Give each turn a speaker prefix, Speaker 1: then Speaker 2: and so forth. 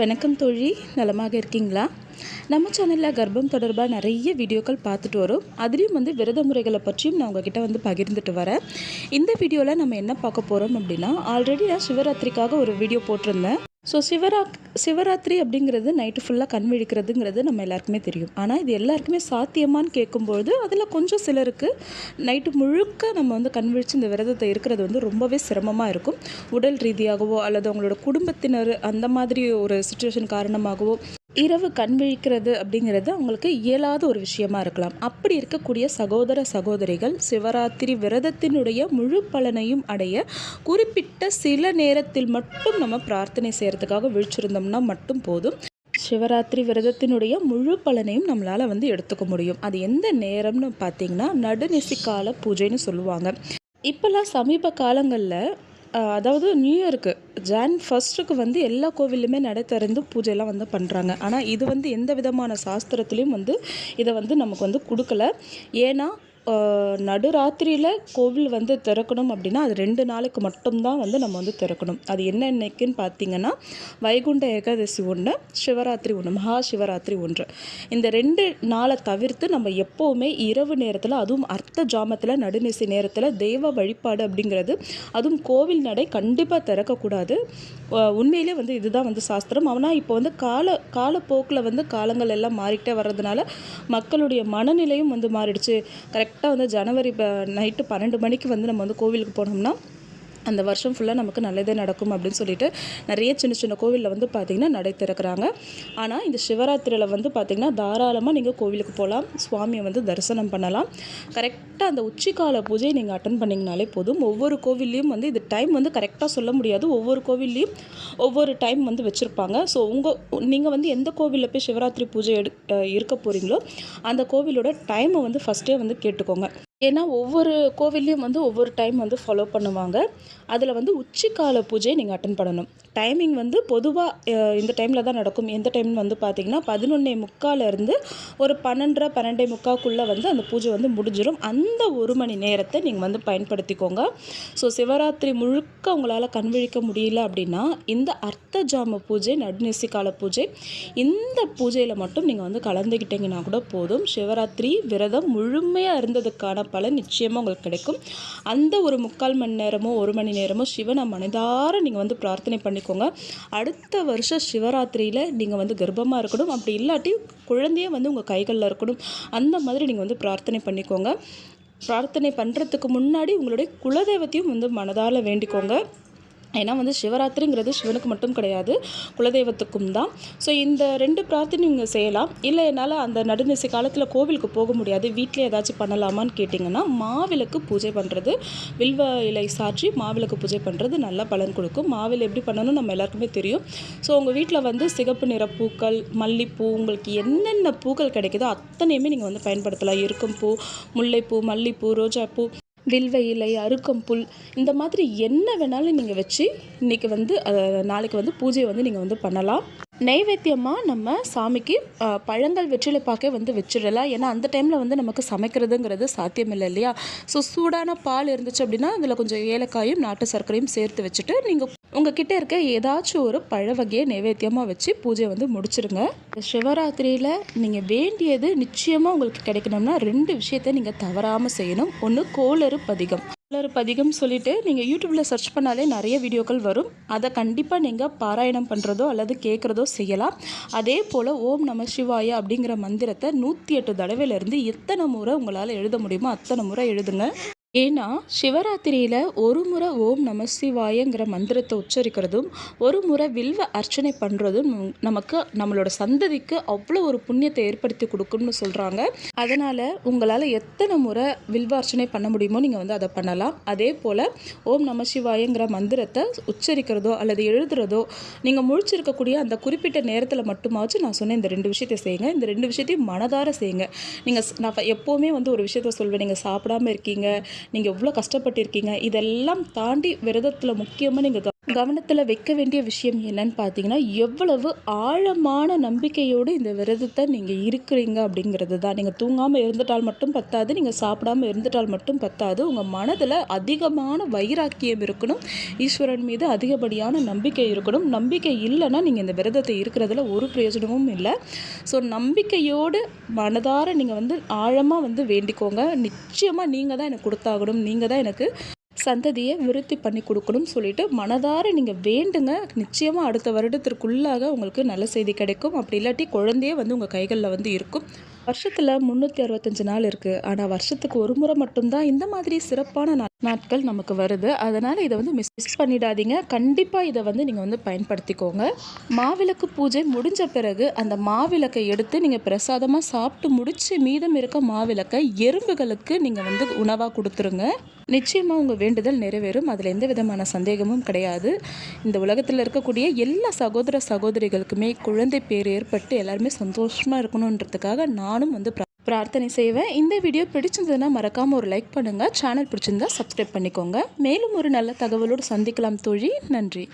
Speaker 1: வணக்கம் தோழி. நலமாக இருக்கீங்களா? நம்ம சேனலில் கர்ப்பம் தொடர்பாக நிறைய வீடியோக்கள் பார்த்துட்டு வரும். அதுலேயும் வந்து விரத முறைகளை பற்றியும் நான் உங்ககிட்ட வந்து பகிர்ந்துட்டு வரேன். இந்த வீடியோவில் நம்ம என்ன பார்க்க போகிறோம் அப்படின்னா ஆல்ரெடி நான் சிவராத்திரிக்காக ஒரு வீடியோ போட்டிருந்தேன். ஸோ சிவரா சிவராத்திரி அப்படிங்கிறது நைட்டு ஃபுல்லாக கண் விழிக்கிறதுங்கிறது நம்ம எல்லாருக்குமே தெரியும். ஆனால் இது எல்லாருக்குமே சாத்தியமான்னு கேட்கும்பொழுது அதில் கொஞ்சம் சிலருக்கு நைட்டு முழுக்க நம்ம வந்து கண் விழிச்சு இந்த விரதத்தை இருக்கிறது வந்து ரொம்பவே சிரமமாக இருக்கும். உடல் ரீதியாகவோ அல்லது அவங்களோட குடும்பத்தினர் அந்த மாதிரி ஒரு சுச்சுவேஷன் காரணமாகவோ இரவு கண் விழிக்கிறது அப்படிங்கிறது அவங்களுக்கு இயலாத ஒரு விஷயமா இருக்கலாம். அப்படி இருக்கக்கூடிய சகோதர சகோதரிகள் சிவராத்திரி விரதத்தினுடைய முழு பலனையும் அடைய குறிப்பிட்ட சில நேரத்தில் மட்டும் நம்ம பிரார்த்தனை செய்கிறதுக்காக விழிச்சிருந்தோம்னா மட்டும் போதும். சிவராத்திரி விரதத்தினுடைய முழு பலனையும் நம்மளால் வந்து எடுத்துக்க முடியும். அது எந்த நேரம்னு பார்த்தீங்கன்னா நடுநிசிக்கால பூஜைன்னு சொல்லுவாங்க. இப்போல்லாம் சமீப காலங்களில் அதாவது நியூ இயருக்கு ஜான் ஃபர்ஸ்ட்டுக்கு வந்து எல்லா கோவிலுமே நடை திறந்து பூஜைலாம் வந்து பண்ணுறாங்க ஆனால் இது வந்து எந்த விதமான சாஸ்திரத்துலேயும் வந்து இதை வந்து நமக்கு வந்து கொடுக்கல. ஏன்னா நடுராத்திரியில் கோவில் வந்து திறக்கணும் அப்படின்னா அது ரெண்டு நாளுக்கு மட்டும்தான் வந்து நம்ம வந்து திறக்கணும். அது என்ன இன்னைக்குன்னு பார்த்தீங்கன்னா வைகுண்ட ஏகாதசி ஒன்று சிவராத்திரி ஒன்று மகா சிவராத்திரி ஒன்று. இந்த ரெண்டு நாளை தவிர்த்து நம்ம எப்போவுமே இரவு நேரத்தில் அதுவும் அர்த்த ஜாமத்தில் நடுநிசி நேரத்தில் தெய்வ வழிபாடு அப்படிங்கிறது அதுவும் கோவில் நடை கண்டிப்பாக திறக்கக்கூடாது. உண்மையிலே வந்து இதுதான் வந்து சாஸ்திரம். ஆனால் இப்போ வந்து கால காலப்போக்கில் வந்து காலங்கள் எல்லாம் மாறிக்கிட்டே வர்றதுனால மக்களுடைய மனநிலையும் வந்து மாறிடுச்சு. கரெக்ட் கரெக்டாக வந்து ஜனவரி நைட்டு பன்னெண்டு மணிக்கு வந்து நம்ம வந்து கோவிலுக்கு போனோம்னா அந்த வருஷம் ஃபுல்லாக நமக்கு நல்லதே நடக்கும் அப்படின்னு சொல்லிட்டு நிறைய சின்ன சின்ன கோவிலில் வந்து பார்த்திங்கன்னா நடை திறக்கிறாங்க. ஆனால் இந்த சிவராத்திரியில் வந்து பார்த்திங்கன்னா தாராளமாக நீங்கள் கோவிலுக்கு போகலாம் சுவாமியை வந்து தரிசனம் பண்ணலாம். கரெக்டாக அந்த உச்சிக்கால பூஜையை நீங்கள் அட்டன் பண்ணிங்கனாலே போதும். ஒவ்வொரு கோவில்லையும் வந்து இது டைம் வந்து கரெக்டாக சொல்ல முடியாது. ஒவ்வொரு கோவில்லையும் ஒவ்வொரு டைம் வந்து வச்சுருப்பாங்க. ஸோ உங்கள் நீங்கள் வந்து எந்த கோவிலில் போய் சிவராத்திரி பூஜை எடு இருக்க போகிறீங்களோ அந்த கோவிலோட டைமை வந்து ஃபஸ்ட்டே வந்து கேட்டுக்கோங்க. ஏன்னா ஒவ்வொரு கோவில்லையும் வந்து ஒவ்வொரு டைம் வந்து ஃபாலோ பண்ணுவாங்க. அதில் வந்து உச்சிக்கால பூஜை நீங்கள் அட்டன் பண்ணணும். டைமிங் வந்து பொதுவாக இந்த டைமில் தான் நடக்கும். எந்த டைம்னு வந்து பார்த்தீங்கன்னா பதினொன்னே முக்காலேருந்து ஒரு பன்னெண்டரை பன்னெண்டே முக்காக்குள்ளே வந்து அந்த பூஜை வந்து முடிஞ்சிடும் அந்த ஒரு மணி நேரத்தை நீங்கள் வந்து பயன்படுத்திக்கோங்க. ஸோ சிவராத்திரி முழுக்க உங்களால் கண்விழிக்க முடியல அப்படின்னா இந்த அர்த்த ஜாம பூஜை நடுநிசி கால பூஜை இந்த பூஜையில் மட்டும் நீங்கள் வந்து கலந்துக்கிட்டீங்கன்னா கூட போதும். சிவராத்திரி விரதம் முழுமையாக இருந்ததுக்கான பலன் நிச்சயமாக உங்களுக்கு கிடைக்கும். அந்த ஒரு முக்கால் மணி நேரமோ ஒரு மணி நேரமோ சிவனை மனதார நீங்கள் வந்து பிரார்த்தனை பண்ணிக்கோங்க. அடுத்த வருஷம் சிவராத்திரியில் நீங்கள் வந்து கர்ப்பமாக இருக்கணும். அப்படி இல்லாட்டி குழந்தையே வந்து உங்கள் கைகளில் இருக்கணும். அந்த மாதிரி நீங்கள் வந்து பிரார்த்தனை பண்ணிக்கோங்க. பிரார்த்தனை பண்ணுறதுக்கு முன்னாடி உங்களுடைய குலதெய்வத்தையும் வந்து மனதால் வேண்டிக்கோங்க. ஏன்னா வந்து சிவராத்திரிங்கிறது சிவனுக்கு மட்டும் கிடையாது குலதெய்வத்துக்கும் தான். ஸோ இந்த ரெண்டு பிரார்த்தனை நீங்கள் செய்யலாம். இல்லை என்னால் அந்த நடுநிசை காலத்தில் கோவிலுக்கு போக முடியாது வீட்டில் ஏதாச்சும் பண்ணலாமான்னு கேட்டிங்கன்னா மாவிளக்கு பூஜை பண்ணுறது வில்வ இலை சாற்றி மாவிளக்கு பூஜை பண்ணுறது நல்ல பலன் கொடுக்கும். மாவில் எப்படி பண்ணணும் நம்ம எல்லாருக்குமே தெரியும். ஸோ உங்கள் வீட்டில் வந்து சிகப்பு நிற பூக்கள் மல்லிப்பூ உங்களுக்கு என்னென்ன பூக்கள் கிடைக்குதோ அத்தனையுமே நீங்கள் வந்து பயன்படுத்தலாம். எருக்கம்பூ முல்லைப்பூ மல்லிப்பூ ரோஜாப்பூ. வில்வ இலை அருக்கம்புல் இந்த மாதிரி என்ன வேணாலும் நீங்கள் வச்சு இன்றைக்கி வந்து நாளைக்கு வந்து பூஜையை வந்து நீங்கள் வந்து பண்ணலாம். நைவேத்தியமாக நம்ம சாமிக்கு பழங்கள் வெற்றிலைப்பாக்கே வந்து வச்சிடலாம். ஏன்னா அந்த டைமில் வந்து நமக்கு சமைக்கிறதுங்கிறது சாத்தியம் இல்லை இல்லையா? ஸோ சூடான பால் இருந்துச்சு அப்படின்னா அதில் கொஞ்சம் ஏலக்காயும் நாட்டு சர்க்கரையும் சேர்த்து வச்சுட்டு நீங்கள் உங்ககிட்ட இருக்க ஏதாச்சும் ஒரு பழ வகையை நைவேத்தியமாக வச்சு பூஜையை வந்து முடிச்சிருங்க. சிவராத்திரியில் நீங்கள் வேண்டியது நிச்சயமாக உங்களுக்கு கிடைக்கணும்னா ரெண்டு விஷயத்தை நீங்கள் தவறாமல் செய்யணும். ஒன்று கோளறு பதிகம். கோளறு பதிகம் சொல்லிட்டு நீங்கள் யூடியூப்பில் சர்ச் பண்ணாலே நிறைய வீடியோக்கள் வரும். அதை கண்டிப்பாக நீங்கள் பாராயணம் பண்ணுறதோ அல்லது கேட்குறதோ செய்யலாம். அதே போல் ஓம் நம சிவாய அப்படிங்கிற மந்திரத்தை நூற்றி எட்டு தடவையிலேருந்து எத்தனை முறை உங்களால் எழுத முடியுமோ அத்தனை முறை எழுதுங்க. ஏன்னா சிவராத்திரியில் ஒரு முறை ஓம் நம சிவாயங்கிற மந்திரத்தை உச்சரிக்கிறதும் ஒரு முறை வில்வ அர்ச்சனை பண்ணுறதும் நமக்கு நம்மளோட சந்ததிக்கு அவ்வளோ ஒரு புண்ணியத்தை ஏற்படுத்தி கொடுக்கும்னு சொல்கிறாங்க அதனால் உங்களால் எத்தனை முறை வில்வ அர்ச்சனை பண்ண முடியுமோ நீங்கள் வந்து அதை பண்ணலாம். அதே போல் ஓம் நம சிவாயங்கிற மந்திரத்தை உச்சரிக்கிறதோ அல்லது எழுதுறதோ நீங்கள் முழிச்சிருக்கக்கூடிய அந்த குறிப்பிட்ட நேரத்தில் மட்டுமாச்சும் நான் சொன்ன இந்த ரெண்டு விஷயத்தை செய்யுங்க. இந்த ரெண்டு விஷயத்தையும் மனதார செய்யுங்க. நீங்கள் நான் எப்போவுமே வந்து ஒரு விஷயத்த சொல்வேன். நீங்கள் சாப்பிடாம இருக்கீங்க. நீங்கள் எவ்வளோ கஷ்டப்பட்டிருக்கீங்க? இதெல்லாம் தாண்டி விரதத்தில் முக்கியமாக நீங்கள் கவனத்தில் வைக்க வேண்டிய விஷயம் என்னன்னு பார்த்தீங்கன்னா எவ்வளவு ஆழமான நம்பிக்கையோடு இந்த விரதத்தை நீங்கள் இருக்கிறீங்க அப்படிங்கிறது தான். நீங்கள் தூங்காமல் இருந்துட்டால் மட்டும் பத்தாது நீங்கள் சாப்பிடாம இருந்துட்டால் மட்டும் பத்தாது. உங்கள் மனதில் அதிகமான வைராக்கியம் இருக்கணும். ஈஸ்வரன் மீது அதிகப்படியான நம்பிக்கை இருக்கணும். நம்பிக்கை இல்லைன்னா நீங்கள் இந்த விரதத்தை இருக்கிறதுல ஒரு பிரயோஜனமும் இல்லை. ஸோ நம்பிக்கையோடு மனதார நீங்கள் வந்து ஆழமாக வந்து வேண்டிக்கோங்க. நிச்சயமாக நீங்கள் தான் எனக்கு கொடுத்தாகணும். நீங்கள் தான் எனக்கு சந்ததியை விருத்தி பண்ணி கொடுக்கணும்னு சொல்லிட்டு மனதார நீங்கள் வேண்டுங்க. நிச்சயமாக அடுத்த வருடத்திற்குள்ளாக உங்களுக்கு நல்ல செய்தி கிடைக்கும். அப்படி இல்லாட்டி குழந்தையே வந்து உங்கள் கைகளில் வந்து இருக்கும். வருஷத்தில் முந்நூற்றி அறுபத்தஞ்சு நாள் இருக்குது ஆனால் வருஷத்துக்கு ஒரு முறை மட்டும்தான். இந்த மாதிரி சிறப்பான நாள் நாட்கள் நமக்கு வருது. அதனால் இதை வந்து மிஸ் பண்ணிடாதீங்க. கண்டிப்பாக இதை வந்து நீங்கள் வந்து பயன்படுத்திக்கோங்க. மாவிளக்கு பூஜை முடிஞ்ச பிறகு அந்த மாவிளக்கை எடுத்து நீங்கள் பிரசாதமாக சாப்பிட்டு முடித்து மீதம் இருக்க மாவிளக்கை எறும்புகளுக்கு நீங்கள் வந்து உணவாக கொடுத்துருங்க. நிச்சயமாக உங்கள் வேண்டுதல் நிறைவேறும். அதில் எந்த விதமான சந்தேகமும் கிடையாது. இந்த உலகத்தில் இருக்கக்கூடிய எல்லா சகோதர சகோதரிகளுக்குமே குழந்தை பேர் ஏற்பட்டு எல்லாருமே சந்தோஷமாக இருக்கணுன்றதுக்காக நானும் வந்து பிரார்த்தனை செய்வேன். இந்த வீடியோ பிடிச்சிருந்ததுன்னா மறக்காமல் ஒரு லைக் பண்ணுங்கள் சேனல் பிடிச்சிருந்தா சப்ஸ்கிரைப் பண்ணிக்கோங்க. மேலும் ஒரு நல்ல தகவலோடு சந்திக்கலாம் தோழி. நன்றி.